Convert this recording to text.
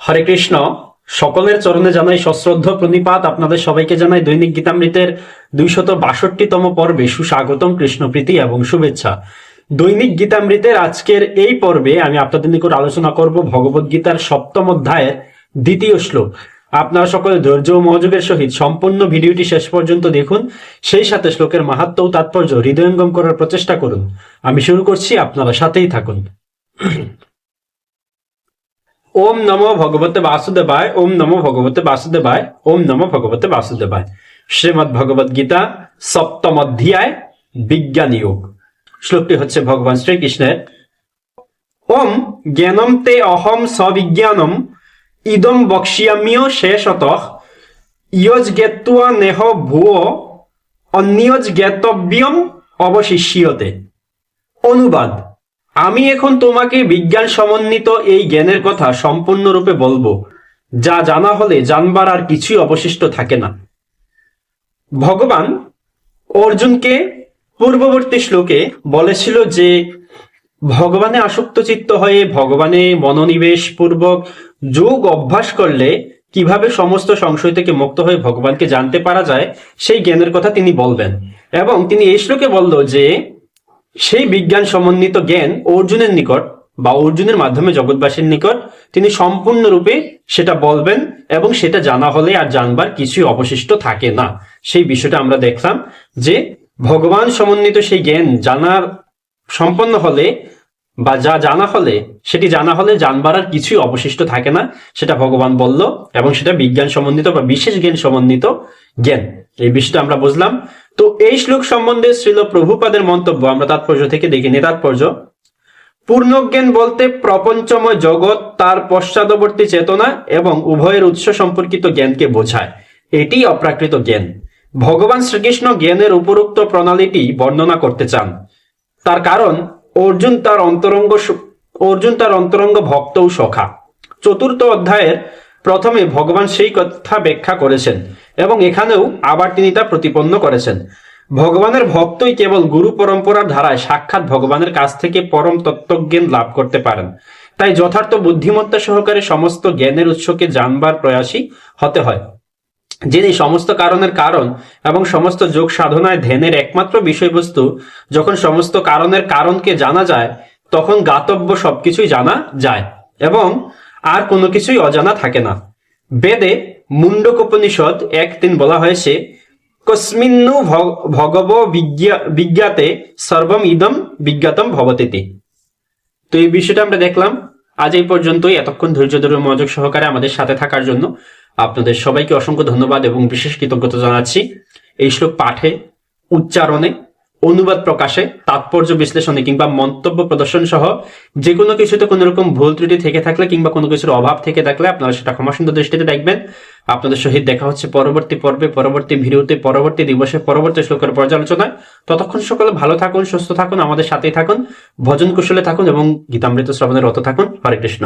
হরে কৃষ্ণ। সকলের চরণে জানাই সশ্রদ্ধ প্রণিপাত। আপনাদের সবাইকে জানাই দৈনিক গীতামৃতের দুইশত বাষট্টিতম পর্বে সুস্বাগতম কৃষ্ণপ্রীতি এবং শুভেচ্ছা। দৈনিক গীতামৃতের আজকের এই পর্বে আমি আপনাদের নিকট আলোচনা করব ভগবত গীতার সপ্তম অধ্যায়ের দ্বিতীয় শ্লোক। আপনারা সকলে ধৈর্য ও মনোযোগের সহিত সম্পূর্ণ ভিডিওটি শেষ পর্যন্ত দেখুন। সেই সাথে শ্লোকের মাহাত্ম ও তাৎপর্য হৃদয়ঙ্গম করার প্রচেষ্টা করুন। আমি শুরু করছি, আপনারা সাথেই থাকুন। ওম নমো ভগবতে বাসুদেবায়, ওম নমো ভগবতে বাসুদেবায়, ওম নমো ভগবতে বাসুদেবায়। শ্রীমদ ভগবত গীতা সপ্তম অধ্যায় বিজ্ঞান যোগ। শ্লোকটি হচ্ছে ভগবান শ্রীকৃষ্ণের। ওম জ্ঞানম তে অহম সবিজ্ঞানম, ইদম বক্ষ্যাম্য শেষত, ইয়জ জ্ঞাত্বা নেহ ভুয় অন্যজ জ্ঞাতব্যম অবশিষ্যতে। অনুবাদ। আমি এখন তোমাকে বিজ্ঞান সমন্বিত এই জ্ঞানের কথা সম্পূর্ণরূপে বলব। যা জানা হলে জানবার আর কিছুই অবশিষ্ট থাকে না। ভগবান অর্জুনকে পূর্ববর্তী শ্লোকে বলেছিল যে, ভগবানে আসক্ত চিত্ত হয়ে ভগবানে মনোনিবেশ পূর্বক যোগ অভ্যাস করলে কীভাবে সমস্ত সংশয় থেকে মুক্ত হয়ে ভগবানকে জানতে পারা যায়, সেই জ্ঞানের কথা তিনি বলবেন। এবং তিনি এই শ্লোকে বলল যে সেই বিজ্ঞান সমন্বিত জ্ঞান অর্জুনের নিকট বা অর্জুনের মাধ্যমে জগৎবাসীর নিকট তিনি সম্পূর্ণরূপে সেটা বলবেন এবং সেটা জানা হলে আর জানবার কিছুই অবশিষ্ট থাকে না। সেই বিষয়টা আমরা দেখলাম যে ভগবান সমন্বিত সেই জ্ঞান জানার সম্পন্ন হলে বা যা জানা হলে, সেটি জানা হলে জানবার আর কিছুই অবশিষ্ট থাকে না। সেটা ভগবান বলল এবং সেটা বিজ্ঞান সমন্বিত বা বিশেষ জ্ঞান সমন্বিত জ্ঞান। এই বিষয়টা আমরা বুঝলাম। তো এই শ্লোক সম্বন্ধে শ্রীল প্রভুপাদের মন্তব্য, আমরা তাৎপর্য থেকে দেখি দেখিনি তাৎপর্য, পূর্ণজ্ঞান বলতে প্রপঞ্চময় জগৎ, তার পশ্চাদবর্তী চেতনা এবং উভয়ের উৎস সম্পর্কিত জ্ঞানকে বোঝায়। এটি অপ্রাকৃত জ্ঞান। ভগবান শ্রীকৃষ্ণ জ্ঞানের উপরোক্ত প্রণালীটি বর্ণনা করতে চান। তার কারণ অর্জুন তার অন্তরঙ্গ অর্জুন তার অন্তরঙ্গ ভক্ত ও সখা। চতুর্থ অধ্যায়ের প্রথমে ভগবান সেই কথা ব্যাখ্যা করেছেন এবং এখানেও আবার তিনি তা প্রতিপন্ন করেছেন। ভগবানের ভক্তই কেবল গুরু পরম্পরার ধারায় সাক্ষাৎ ভগবানের কাছ থেকে পরম তত্ত্বজ্ঞান লাভ করতে পারেন। তাই যথার্থ বুদ্ধিমত্তা সহকারে সমস্ত জ্ঞানের উৎসকে জানবার প্রয়াসী হতে হয়। যিনি সমস্ত কারণের কারণ এবং সমস্ত যোগ সাধনায় ধ্যানের একমাত্র বিষয়বস্তু, যখন সমস্ত কারণের কারণকে জানা যায়, তখন গাতব্য সবকিছুই জানা যায় এবং আর কোনো কিছুই অজানা থাকে না। বেদে মুন্ডকোপনিষদ এক তিন বলা হয়েছে, কস্মিন্নু ভগব বিজ্ঞা- বিজ্ঞাতে সর্বম ইদম বিজ্ঞাতম ভবতিতি। তো এই বিষয়টা আমরা দেখলাম। আজ এই পর্যন্তই। এতক্ষণ ধৈর্য ধরে মনোযোগ সহকারে আমাদের সাথে থাকার জন্য। আপনাদের সবাইকে অসংখ্য ধন্যবাদ এবং বিশেষ কৃতজ্ঞতা জানাচ্ছি। এই শ্লোক পাঠে, উচ্চারণে, অনুবাদ প্রকাশে, তাৎপর্য বিশ্লেষণে কিংবা মন্তব্য প্রদর্শন সহ যে কোনো কিছুতে কোনো রকম ভুল ত্রুটি থেকে থাকলে কিংবা কোনো কিছুর অভাব থেকে থাকলে আপনারা সেটা ক্ষমাসুন্দর দৃষ্টিতে দেখবেন। আপনাদের সহিত দেখা হচ্ছে পরবর্তী পর্বে, পরবর্তী ভিডিওতে, পরবর্তী দিবসে, পরবর্তী শ্লোকের পর্যালোচনায় ততক্ষণ সকলে ভালো থাকুন, সুস্থ থাকুন, আমাদের সাথেই থাকুন, ভজন কুশলে থাকুন এবং গীতামৃত শ্রবণের রত থাকুন। হরে কৃষ্ণ।